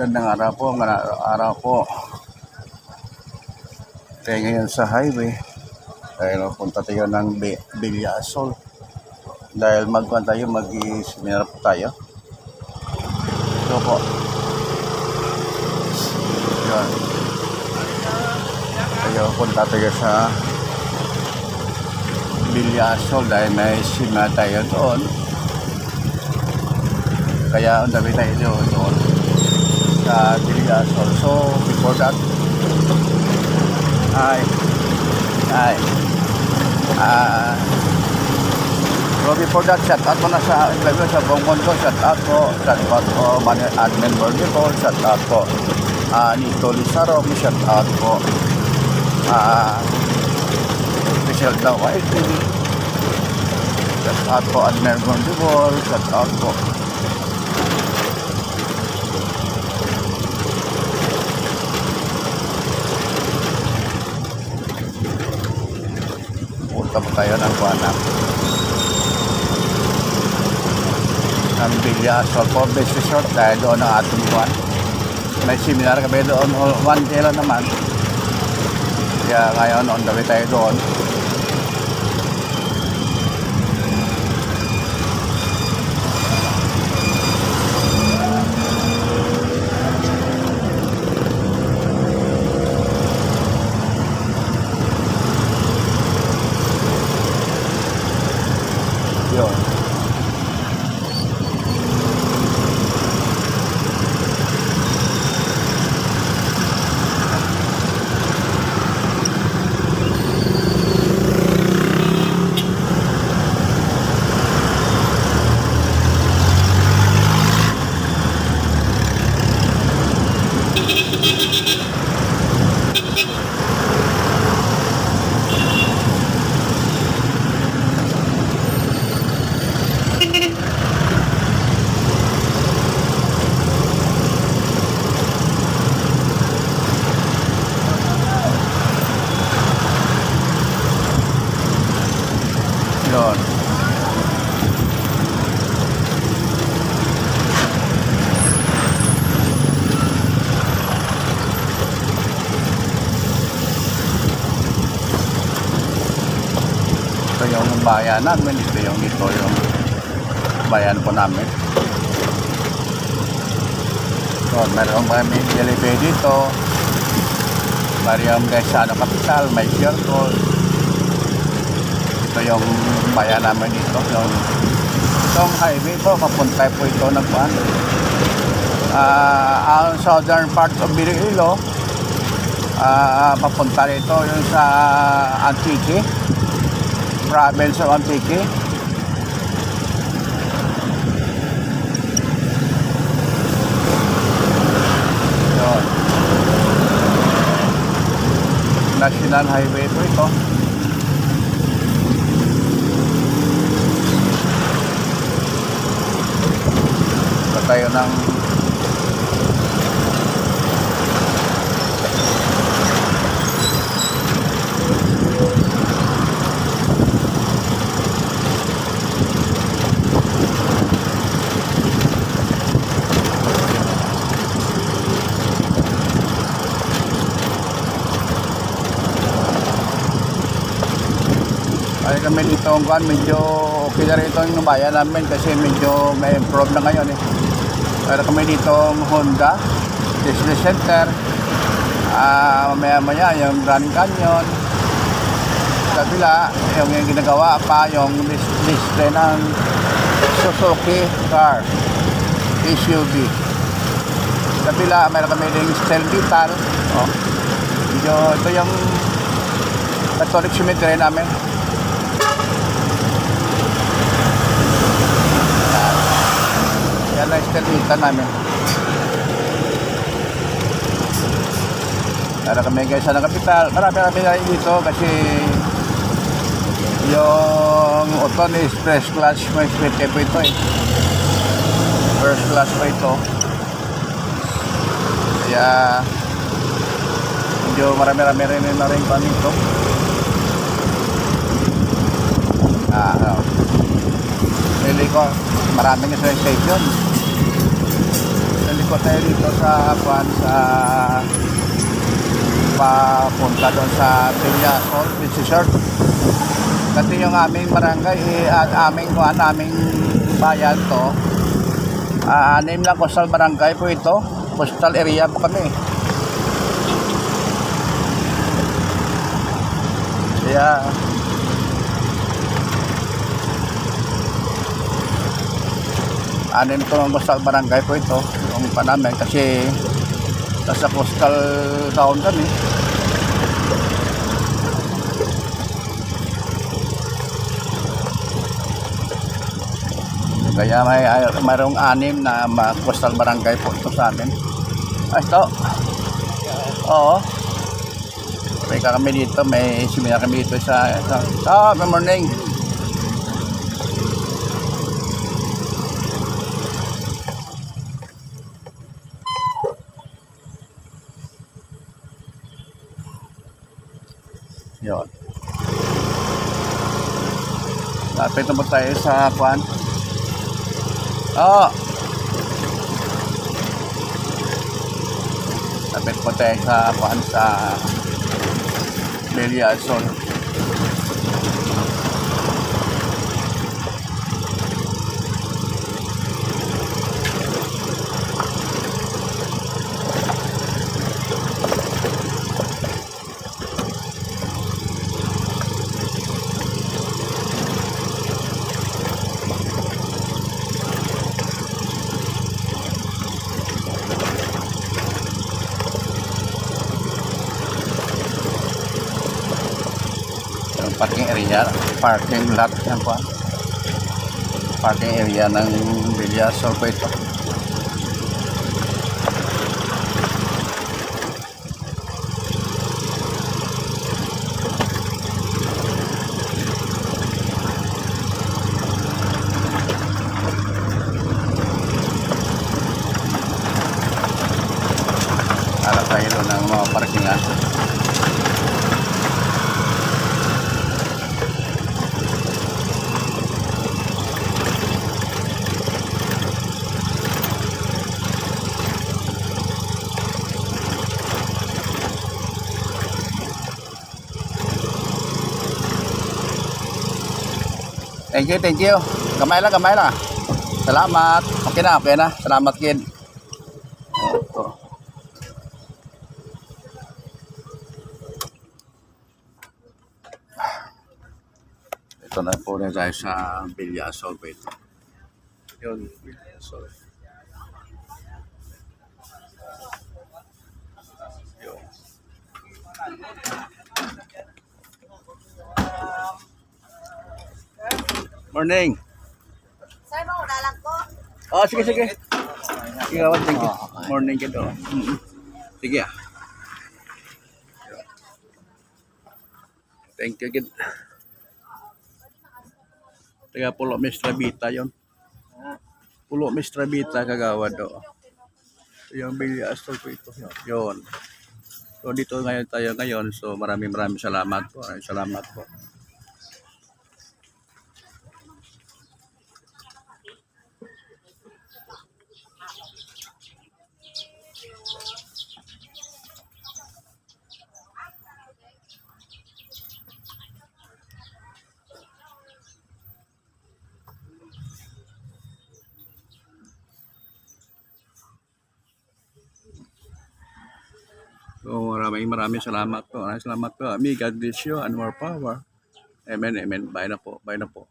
Gandang araw po, gandang araw po. Tayo ngayon sa highway. Dahil punta tayo ng Bi- Bilyasol. Dahil magkuhan tayo, mag-seminar po tayo. Ito po. Yun. Tayo punta tayo sa Bilyasol dahil may seminar tayo doon. Kaya ang dami tayo doon. doon sa Bilyasol. So, before that, Hi. Hi. Ah. so before that, shout out ko na sa interview sa buong mundo. Shout out ko. Shout out ko. Mani admin Vertical. Shout out ko. Ah, Nito Lizarro. Shout out ko. Ah, official daw ay. Shout out ko. Admin Vertical. Shout out ko. Punta po tayo ng Guanap. Ng Bilyasol po Best Resort dahil doon ang ating buwan. May seminar kami doon. One day naman. Kaya ngayon on the way tayo doon. Yun. Ito yung bayan namin. Ito yung ito yung bayan po namin. So, meron kami Jollibee dito. Mariam Gaisano Capital, may circle. Ito yung bayan namin dito. Yung, itong highway po, papunta po ito ng kuhan. Ah, ang southern part of Iloilo, ah papunta rito yung sa Antique, province of Antique. National Highway po ito. Tayo ng kami dito ang medyo okay na rito yung bayan namin kasi medyo may improve na ngayon eh. Pero kami dito ang Honda, Disney Center, ah mamaya maya yung Grand Canyon, sa kabila, yung, yung ginagawa pa yung dis- display ng Suzuki car, SUV. Sa kabila, meron kami ding Stel Vital. Oh. Ito yung Catholic cemetery namin. Estelita namin. Para kami guys sa kapital. Marami-rami na rin dito kasi yung Oton is first class may swerte po ito eh. First class po ito. Kaya medyo marami-rami rin na rin pa nito. Ah, ano. Pili ko, maraming station. Po tayo dito sa Juan sa papunta doon sa Villasol, Beach Resort. Kasi yung aming barangay, eh, at aming kuhan, aming bayan to. Ah, name lang coastal barangay po ito. Coastal area po kami. Kaya anim to ng coastal barangay po ito yung pa namin kasi nasa coastal town kami. Kaya may ay- mayroong anim na coastal barangay po ito sa amin. Ay ito. Oo. May kami dito may seminar kami dito sa, sa ah, good morning Yun. Lapit na ba tayo sa kwan? Oo. Lapit po tayo sa kwan sa Belia area, parking lot yan po. Parking area ng Sol po ito. Doon ng mga parkingan. Thank you, thank you. Kamay lang, kamay lang. Salamat. Okay na, okay na. Salamat, kid. Ito. Ito na po na tayo sa Bilyasol po ito. Yun. Yun. Morning. Sir, mo, dalag ko. Oh, sige, sige. Sige, awat, thank you. Morning ka doon. Mm-mm. Sige ah. Thank you, kid. Taga Pulo Mistra Vita yun. Pulo Mistra Vita kagawad do. Yung Bilya Astol po ito. Yun. So dito ngayon tayo ngayon. So maraming maraming salamat po. Salamat po. So maraming maraming salamat po. Maraming salamat po. May God bless you and more power. Amen, amen. Bye na po. Bye na po.